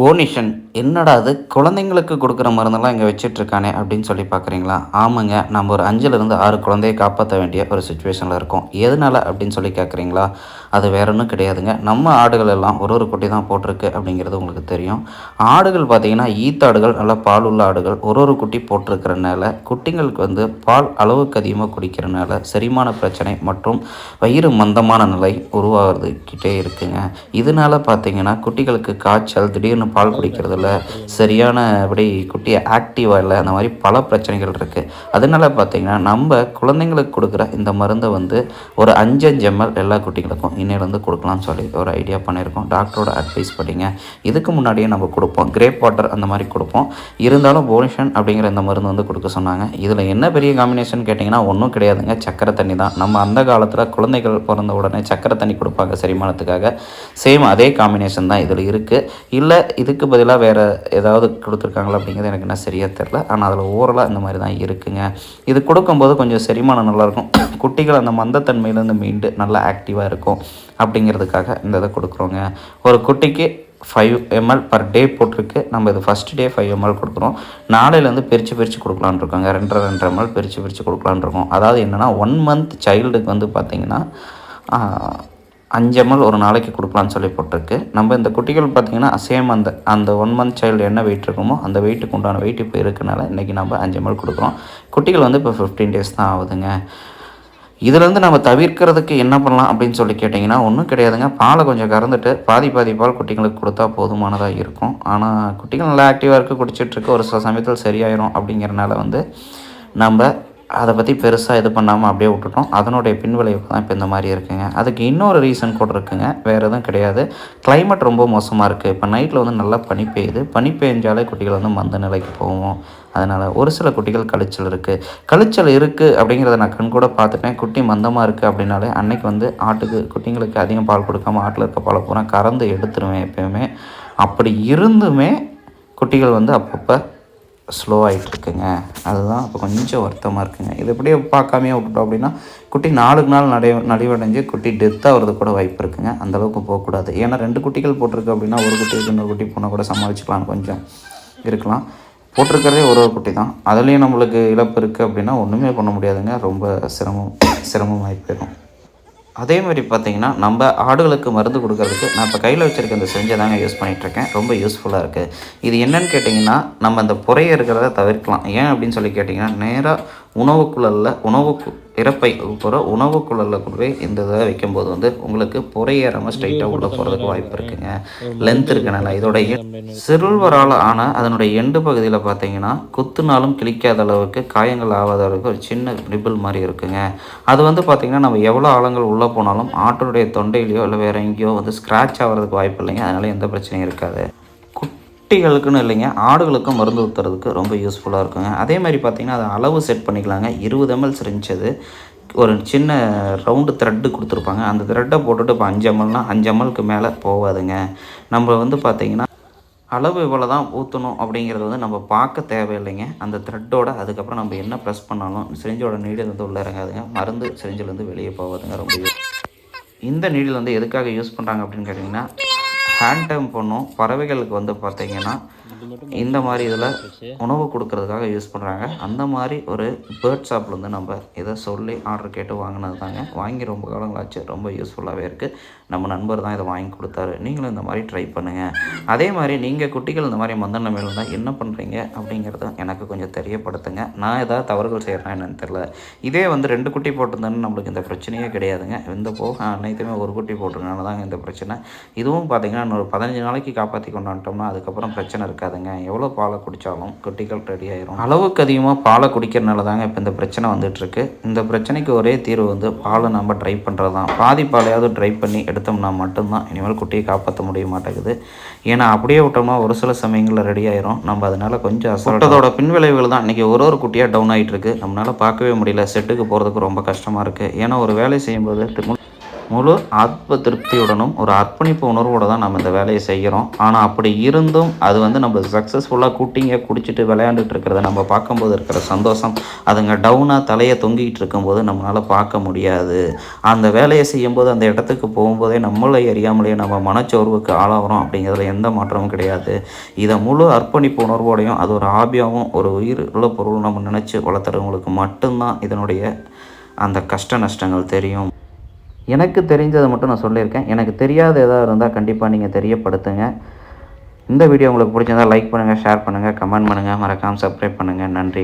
போனிஷன் என்னடா அது குழந்தைங்களுக்கு கொடுக்குற மருந்தெல்லாம் இங்கே வச்சிட்ருக்கானே? அப்படின்னு சொல்லி பார்க்குறீங்களா ஆமாங்க நம்ம ஒரு அஞ்சுலேருந்து ஆறு குழந்தையை காப்பாற்ற வேண்டிய ஒரு சுச்சுவேஷனில் இருக்கோம். எதனால் அப்படின்னு சொல்லி கேட்குறீங்களா அது வேற ஒன்றும் கிடையாதுங்க. நம்ம ஆடுகள் எல்லாம் ஒரு ஒரு குட்டி தான் போட்டிருக்கு அப்படிங்கிறது உங்களுக்கு தெரியும். ஆடுகள் பார்த்தீங்கன்னா ஈத்தாடுகள் நல்லா பால் உள்ள ஆடுகள் ஒரு ஒரு குட்டி போட்டிருக்கிறனால குட்டிங்களுக்கு வந்து பால் அளவுக்கு அதிகமாக குடிக்கிறனால செரிமான பிரச்சனை மற்றும் வயிறு மந்தமான நிலை உருவாகிறதுக்கிட்டே இருக்குங்க. இதனால பார்த்தீங்கன்னா குட்டிகளுக்கு காய்ச்சல் திடீர்னு பால் குடிக்கிறதில்ல. சரியான அப்படி குட்டி ஆக்டிவாக இல்லை. அந்த மாதிரி பல பிரச்சனைகள் இருக்குது அதனால பார்த்தீங்கன்னா நம்ம குழந்தைங்களுக்கு கொடுக்குற இந்த மருந்தை வந்து ஒரு அஞ்சு அஞ்சு எம்எல் எல்லா குட்டிகளுக்கும் இன்னிலேருந்து கொடுக்கலாம்னு சொல்லி ஒரு ஐடியா பண்ணியிருக்கோம். டாக்டரோட அட்வைஸ் படிங்க. இதுக்கு முன்னாடியே நம்ம கொடுப்போம். கிரேப் வாட்டர் அந்த மாதிரி கொடுப்போம். இருந்தாலும் போனிஷன் அப்படிங்கிற இந்த மருந்து வந்து கொடுக்க சொன்னாங்க. இதில் என்ன பெரிய காம்பினேஷன் கேட்டிங்கன்னா ஒன்றும் கிடையாதுங்க. சக்கரை தண்ணி தான். நம்ம அந்த காலத்தில் குழந்தைகள் பிறந்த உடனே சக்கரை தண்ணி கொடுப்பாங்க செரிமானத்துக்காக. சேம் அதே காம்பினேஷன் தான் இதில் இருக்குது இல்லை இதுக்கு பதிலாக வேறு ஏதாவது கொடுத்துருக்காங்களா அப்படிங்கிறது எனக்கு என்ன சரியாக தெரில ஆனால் அதில் ஓரலாக இந்த மாதிரி தான் இருக்குங்க. இது கொடுக்கும்போது கொஞ்சம் செரிமானம் நல்லாயிருக்கும் குட்டிகள் அந்த மந்தத்தன்மையிலேருந்து மீண்டு நல்லா ஆக்டிவாக இருக்கும் அப்படிங்கிறதுக்காக இந்த இதை கொடுக்குறோங்க. ஒரு குட்டிக்கு ஃபைவ் எம்எல் பர் டே போட்டிருக்கு. நம்ம இது ஃபஸ்ட் டே ஃபைவ் எம்எல் கொடுக்குறோம். நாளையிலேருந்து பிரித்து பிரித்து கொடுக்கலான் இருக்கோங்க. ரெண்டரை ரெண்டரை எம்எல் பிரித்து பிரித்து கொடுக்கலான்னு இருக்கோம். அதாவது என்னென்னா ஒன் மந்த் சைல்டுக்கு வந்து பார்த்திங்கன்னா அஞ்சு எம்எல் ஒரு நாளைக்கு கொடுக்கலான்னு சொல்லி போட்டிருக்கு. நம்ம இந்த குட்டிகள் பார்த்திங்கன்னா சேம் அந்த அந்த ஒன் மந்த் சைல்டு என்ன வெயிட் இருக்குமோ அந்த வெயிட்டுக்கு உண்டான வெயிட் இப்போ இருக்கனால இன்றைக்கி நம்ம அஞ்சு எம்எல் கொடுக்குறோம். குட்டிகள் வந்து இப்போ ஃபிஃப்டீன் டேஸ் தான் ஆகுதுங்க. இதுலேருந்து நம்ம தவிர்க்கிறதுக்கு என்ன பண்ணலாம் அப்படின்னு சொல்லி கேட்டிங்கன்னா ஒன்றும் கிடையாதுங்க. பாலை கொஞ்சம் கறந்துட்டு பாதி பாதி பால் குட்டிங்களுக்கு கொடுத்தா போதுமானதாக இருக்கும். ஆனால் குட்டிகள் நல்லா ஆக்டிவாக இருக்குது குடிச்சிட்ருக்கு ஒரு சில சமயத்தில் சரியாயிரும் அப்படிங்கிறனால வந்து நம்ம அதை பற்றி பெருசாக இது பண்ணாமல் அப்படியே விட்டுட்டோம். அதனுடைய பின்விளைவு தான் இப்போ இந்த மாதிரி இருக்குங்க. அதுக்கு இன்னொரு ரீசன் கூட இருக்குங்க. வேறு எதுவும் கிடையாது. கிளைமேட் ரொம்ப மோசமாக இருக்குது இப்போ நைட்டில் வந்து நல்லா பனி பெய்யுது. பனி பெய்ஞ்சாலே குட்டிகள் வந்து மந்த நிலைக்கு போவோம். அதனால் ஒரு சில குட்டிகள் கழிச்சல் இருக்குது கழிச்சல் இருக்குது அப்படிங்கிறத நான் கண் கூட பார்த்துட்டேன். குட்டி மந்தமாக இருக்குது அப்படின்னாலே அன்னைக்கு வந்து ஆட்டுக்கு குட்டிங்களுக்கு அதிகம் பால் கொடுக்காம ஆட்டில் இருக்க பாலை பூரா கறந்து எடுத்துருவேன் எப்பயுமே. அப்படி இருந்துமே குட்டிகள் வந்து அப்பப்போ ஸ்லோ இருக்குங்க அதுதான் இப்போ கொஞ்சம் வருத்தமாக இருக்குங்க. இது எப்படியே பார்க்காமையே விட்டுட்டோம் அப்படின்னா குட்டி நாளுக்கு நாள் நடை நலிவடைஞ்சு குட்டி டெத்தாக வரது கூட வாய்ப்பு இருக்குங்க. அந்தளவுக்கு போகக்கூடாது. ஏன்னா ரெண்டு குட்டிகள் போட்டிருக்கு அப்படின்னா ஒரு குட்டிக்கு இன்னொரு குட்டி போனால் கூட சமாளிச்சுக்கலாம். கொஞ்சம் இருக்கலாம். போட்டிருக்கிறதே ஒரு ஒரு குட்டி தான் அதுலேயும் நம்மளுக்கு இழப்பு இருக்குது அப்படின்னா ஒன்றுமே பண்ண முடியாதுங்க. ரொம்ப சிரமம் சிரமமாகி போயிடும். அதே மாதிரி பார்த்தீங்கன்னா நம்ம ஆடுகளுக்கு மருந்து கொடுக்கறதுக்கு நான் இப்போ கையில் வச்சுருக்க இந்த செஞ்சை தாங்க யூஸ் பண்ணிகிட்ருக்கேன் ரொம்ப யூஸ்ஃபுல்லாக இருக்குது இது என்னென்னு கேட்டிங்கன்னா நம்ம அந்த புறையை இருக்கிறத தவிர்க்கலாம். ஏன் அப்படின்னு சொல்லி கேட்டிங்கன்னா நேராக உணவுக்குழலில் உணவு இறப்பை போகிற உணவுக்குழலில் கொண்டு போய் இந்த இதை வைக்கும்போது வந்து உங்களுக்கு புறையேறாமல் ஸ்ட்ரைட்டாக உள்ளே போகிறதுக்கு வாய்ப்பு இருக்குங்க. லென்த் இருக்கனால இதோட சிறுவரால் ஆன அதனுடைய எண்டு பகுதியில் பார்த்தீங்கன்னா குத்துனாலும் கிழிக்காத அளவுக்கு காயங்கள் ஆகாத அளவுக்கு ஒரு சின்ன ரிபிள் மாதிரி இருக்குங்க. அது வந்து பார்த்திங்கன்னா நம்ம எவ்வளோ ஆழங்கள் உள்ளே போனாலும் ஆட்டோடைய தொண்டையிலையோ இல்லை வேறு எங்கேயோ வந்து ஸ்க்ராட்ச் ஆகிறதுக்கு வாய்ப்பு இல்லைங்க. அதனால் எந்த பிரச்சனையும் இருக்காது. குட்டிகளுக்குன்னு இல்லைங்க ஆடுகளுக்கும் மருந்து ஊற்றுறதுக்கு ரொம்ப யூஸ்ஃபுல்லாக இருக்குங்க. அதே மாதிரி பார்த்திங்கன்னா அது அளவு செட் பண்ணிக்கலாங்க. இருபது எம்எல் சிரிஞ்சது ஒரு சின்ன ரவுண்டு த்ரெட்டு கொடுத்துருப்பாங்க. அந்த த்ரெட்டை போட்டுட்டு இப்போ அஞ்சு எம்எல்னால் அஞ்சு எம்எல்க்கு மேலே போகாதுங்க. நம்ம வந்து பார்த்திங்கன்னா அளவு இவ்வளோ தான் ஊற்றணும் அப்படிங்கிறது வந்து நம்ம பார்க்க தேவையில்லைங்க. அந்த த்ரெட்டோட அதுக்கப்புறம் நம்ம என்ன ப்ரெஸ் பண்ணாலும் சிரிஞ்சோட நீடில் வந்து உள்ளே இறங்காதுங்க. மருந்து சிரிஞ்சிலேருந்து வெளியே போகாதுங்க ரொம்ப இந்த நீடில் வந்து எதுக்காக யூஸ் பண்ணுறாங்க அப்படின்னு கேட்டிங்கன்னா ஹேண்ட் டைம் பண்ணும் பறவைகளுக்கு வந்து பார்த்தீங்கன்னா இந்த மாதிரி இதில் உணவு கொடுக்கறதுக்காக யூஸ் பண்ணுறாங்க அந்த மாதிரி ஒரு பேர்ட் ஷாப்பில் வந்து நம்ம இதை சொல்லி ஆர்டர் கேட்டு வாங்கினது தாங்க. வாங்கி ரொம்ப காலங்களாச்சு ரொம்ப யூஸ்ஃபுல்லாகவே இருக்குது நம்ம நண்பர் தான் இதை வாங்கி கொடுத்தாரு. நீங்களும் இந்த மாதிரி ட்ரை பண்ணுங்கள் அதே மாதிரி நீங்கள் குட்டிகள் இந்த மாதிரி மந்த நிலைமையில் இருந்தால் என்ன பண்ணுறீங்க அப்படிங்கிறத எனக்கு கொஞ்சம் தெரியப்படுத்துங்க. நான் ஏதாவது தவறுகள் செய்கிறேன் என்னன்னு தெரில இதே வந்து ரெண்டு குட்டி போட்டிருந்தேன்னு நம்மளுக்கு இந்த பிரச்சனையே கிடையாதுங்க. இந்த போக அனைத்துமே ஒரு குட்டி போட்டிருக்கனால தாங்க இந்த பிரச்சனை. இதுவும் பார்த்தீங்கன்னா இன்னொரு பதினஞ்சு நாளைக்கு காப்பாற்றி கொண்டாண்டோம்னா அதுக்கப்புறம் பிரச்சனை இருக்காதுங்க. எவ்வளோ பாலை குடித்தாலும் குட்டிகள் ரெடி ஆயிரும். அளவுக்கு அதிகமாக பாலை குடிக்கிறனால தாங்க இப்போ இந்த பிரச்சனை வந்துட்டுருக்கு. இந்த பிரச்சனைக்கு ஒரே தீர்வு வந்து பாலை நம்ம ட்ரை பண்ணுறது தான் பாதி பாலையாவது ட்ரை பண்ணி எடுத்தோம்னா மட்டும்தான் இனிமேல் குட்டியை காப்பாற்ற முடிய மாட்டேங்குது. ஏன்னா அப்படியே விட்டோம்னா ஒரு சில சமயங்களில் ரெடி ஆயிரும். நம்ம அதனால கொஞ்சம் அசட்டதோட பின்விளைவுகள் தான் இன்றைக்கி ஒரு ஒரு குட்டியாக டவுன் ஆகிட்டு இருக்கு நம்மளால் பார்க்கவே முடியல. செட்டுக்கு போகிறதுக்கு ரொம்ப கஷ்டமாக இருக்குது ஏன்னா ஒரு வேலை செய்யும்போது தி- முழு ஆத்ம திருப்தியுடனும் ஒரு அர்ப்பணிப்பு உணர்வோடு தான் நம்ம இந்த வேலையை செய்கிறோம். ஆனால் அப்படி இருந்தும் அது வந்து நம்ம சக்ஸஸ்ஃபுல்லாக குட்டிங்க குடிச்சிட்டு விளையாண்டுட்டு இருக்கிறத நம்ம பார்க்கும்போது இருக்கிற சந்தோஷம் அதுங்க டவுனாக தலையை தொங்கிக்கிட்டு இருக்கும்போது நம்மளால் பார்க்க முடியாது. அந்த வேலையை செய்யும்போது அந்த இடத்துக்கு போகும்போதே நம்மளை அறியாமலேயே நம்ம மனச்சோர்வுக்கு ஆளாகிறோம் அப்படிங்கிறதுல எந்த மாற்றமும் கிடையாது. இதை முழு அர்ப்பணிப்பு உணர்வோடையும் அது ஒரு ஆபியாகவும் ஒரு உயிர் உள்ள பொருள் நம்ம நினச்சி வளர்த்துறவங்களுக்கு மட்டும்தான் இதனுடைய அந்த கஷ்ட நஷ்டங்கள் தெரியும். எனக்கு தெரிஞ்சதை மட்டும் நான் சொல்லியிருக்கேன். எனக்கு தெரியாத எதாவது இருந்தால் கண்டிப்பாக நீங்கள் தெரியப்படுத்துங்க. இந்த வீடியோ உங்களுக்கு பிடிச்சிருந்தா லைக் பண்ணுங்கள் ஷேர் பண்ணுங்கள் கமெண்ட் பண்ணுங்கள் மறக்காமல் சப்ஸ்கிரைப் பண்ணுங்கள் நன்றி.